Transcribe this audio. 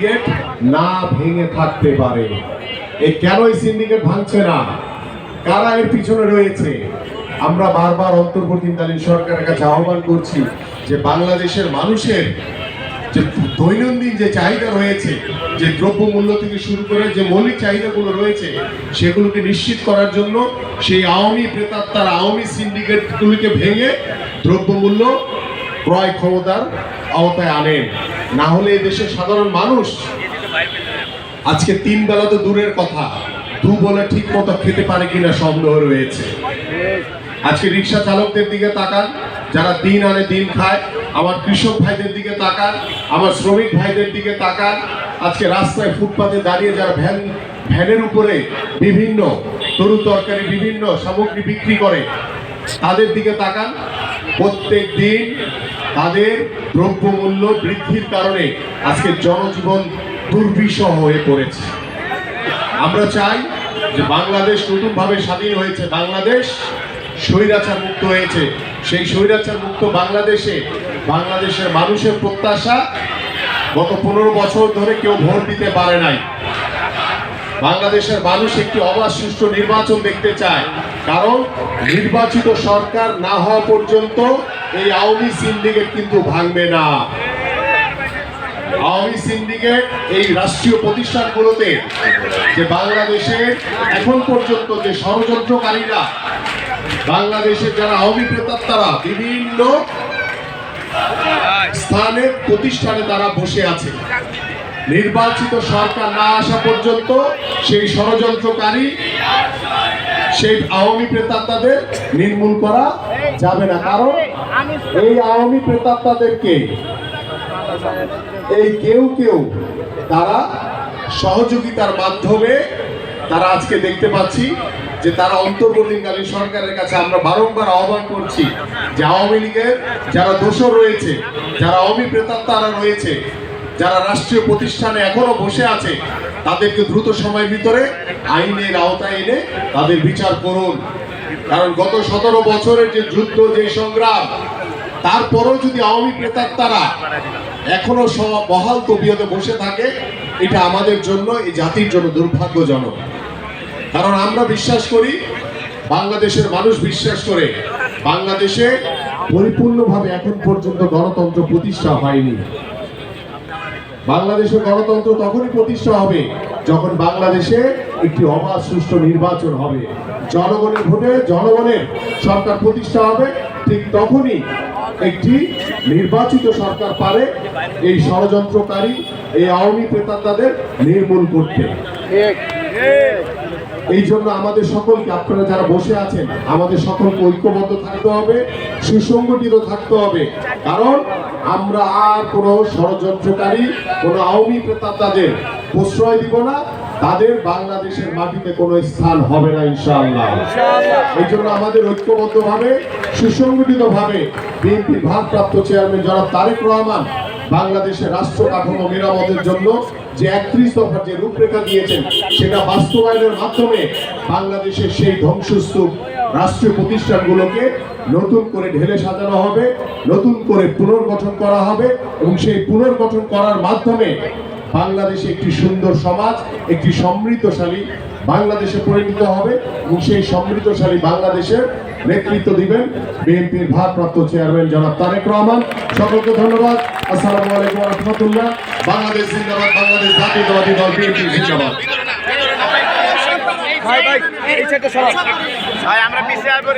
Syndicate না ভেঙে থাকতে পারে। এই কেন এই সিন্ডিকেট ভাঙছে না? কারা এর পিছনে রয়েছে? আমরা বারবার অন্তর্বর্তীকালীন সরকারের কাছে আহ্বান করছি যে বাংলাদেশের মানুষের যে দৈনন্দিন যে চাহিদা রয়েছে, যে দ্রব্যমূল্য থেকে শুরু করে যে মৌলিক চাহিদাগুলো রয়েছে, সেগুলোকে নিশ্চিত করার জন্য সেই আওয়ামী প্রেতাত্মার আওয়ামী সিন্ডিকেটগুলিকে ভেঙে দ্রব্যমূল্য ক্রয় ক্ষমতার আওতায় আনেন। না হলে দেশের সাধারণ মানুষ আজকে তিন বেলা তো দূরের কথা। দু বলে ঠিক মতো খেতে পারে কিনা সন্দেহ রয়েছে। আজকে রিক্সা চালকদের দিকে তাকান, যারা দিন আনে দিন খায়, আমার কৃষক ভাইদের দিকে তাকান, আমার শ্রমিক ভাইদের দিকে তাকান, আজকে রাস্তায় ফুটপাতে দাঁড়িয়ে যারা ভ্যান, ভ্যানের উপরে বিভিন্ন তরু তরকারি, বিভিন্ন সামগ্রী বিক্রি করে, তাদের দিকে তাকান প্রত্যেক দিন তাদের দ্রব্যমূল্য বৃদ্ধির কারণে আজকে জনজীবন দুর্বিষহ হয়ে পড়েছে। আমরা চাই যে বাংলাদেশ নতুনভাবে স্বাধীন হয়েছে। বাংলাদেশ স্বৈরাচার মুক্ত হয়েছে। সেই স্বৈরাচার মুক্ত বাংলাদেশে বাংলাদেশের মানুষের প্রত্যাশা গত পনেরো বছর ধরে কেউ ভোট দিতে পারে নাই। বাংলাদেশের মানুষ একটি অবাধ সুষ্ঠু নির্বাচন দেখতে চায়। কারণ নির্বাচিত সরকার না হওয়া পর্যন্ত এই আওয়ামী সিন্ডিকেট কিন্তু ভাঙবে না। আওয়ামী সিন্ডিকেট এই রাষ্ট্রীয় প্রতিষ্ঠানগুলোতে যে বাংলাদেশের এখন পর্যন্ত যে ষড়যন্ত্রকারীরা, বাংলাদেশের যারা আওয়ামী প্রেতাত্মারা বিভিন্ন স্থানে, প্রতিষ্ঠানে তারা বসে আছে। নির্বাচিত সরকার না আসা পর্যন্ত সেই ষড়যন্ত্রকারী সেই আওয়ামী প্রেতাত্মাদের নির্মূল করা যাবে না। কারণ এই আওয়ামী প্রেতাত্মাদেরকে এই কেউ কেউ তারা সহযোগিতার মাধ্যমে তারা আজকে দেখতে পাচ্ছি যে তারা অন্তর্বর্তীকালীন সরকারের কাছে আমরা বারংবার আহ্বান করছি যে আওয়ামী লীগের যারা দোষর রয়েছে, যারা আওয়ামী প্রেতাত্মারা রয়েছে যারা রাষ্ট্রীয় প্রতিষ্ঠানে এখনও বসে আছে, তাদেরকে দ্রুত সময়ের ভিতরে আইনের আওতায় এনে তাদের বিচার করুন। কারণ গত সতেরো বছরের যে যুদ্ধ, যে সংগ্রাম, তারপরেও যদি আওয়ামী প্রেতাত্মারা এখনও সব বহাল তবিয়তে বসে থাকে, এটা আমাদের জন্য, এই জাতির জন্য দুর্ভাগ্যজনক। কারণ আমরা বিশ্বাস করি, বাংলাদেশের মানুষ বিশ্বাস করে, বাংলাদেশে পরিপূর্ণভাবে এখন পর্যন্ত গণতন্ত্র প্রতিষ্ঠা হয়নি। বাংলাদেশে গণতন্ত্র তখনই প্রতিষ্ঠা হবে যখন বাংলাদেশে একটি অবাধ সুষ্ঠু নির্বাচন হবে। জনগণের ভোটে জনগণের সরকার প্রতিষ্ঠা হবে, ঠিক তখনই একটি নির্বাচিত সরকার পারে এই ষড়যন্ত্রকারী, এই আওয়ামী প্রেতাত্মাদের নির্মূল করতে। এই জন্য আমাদের সকলকে আপনারা যারা বসে আছেন, আমাদের সকলকে ঐক্যবদ্ধ থাকতে হবে, সুসংগঠিত থাকতে হবে। কারণ আমরা আর কোনো ষড়যন্ত্রকারী কোনো আওয়ামী প্রেতাত্মাদের প্রশ্রয় দিব না। তাদের বাংলাদেশের মাটিতে কোনো স্থান হবে না ইনশাআল্লাহ। এই জন্য আমাদের ঐক্যবদ্ধভাবে সুসংগঠিতভাবে বিএনপির ভারপ্রাপ্ত চেয়ারম্যান জনাব তারেক রহমান বাংলাদেশের রাষ্ট্র কাঠামো মেরামতের জন্য যে একত্রিশ দফার যে রূপরেখা দিয়েছেন সেটা বাস্তবায়নের মাধ্যমে বাংলাদেশের সেই ধ্বংসস্তূপ রাষ্ট্রীয় প্রতিষ্ঠানগুলোকে নতুন করে ঢেলে সাজানো হবে, নতুন করে পুনর্গঠন করা হবে এবং সেই পুনর্গঠন করার মাধ্যমে বাংলাদেশে একটি সুন্দর সমাজ, একটি সমৃদ্ধশালী বাংলাদেশে পরিণত হবে এবং সেই সমৃদ্ধশালী বাংলাদেশের নেতৃত্ব দিবেন বিএনপির ভারপ্রাপ্ত চেয়ারম্যান জনাব তারেক রহমান। সকলকে ধন্যবাদ। আসসালামু আলাইকুম রহমতুল্লাহ। বাংলাদেশ জিন্দাবাদ, বাংলাদেশ জাতীয়তাবাদী দল বিএনপি জিন্দাবাদ। ভাই ভাই, এই ভাই আমরা পিছিয়ে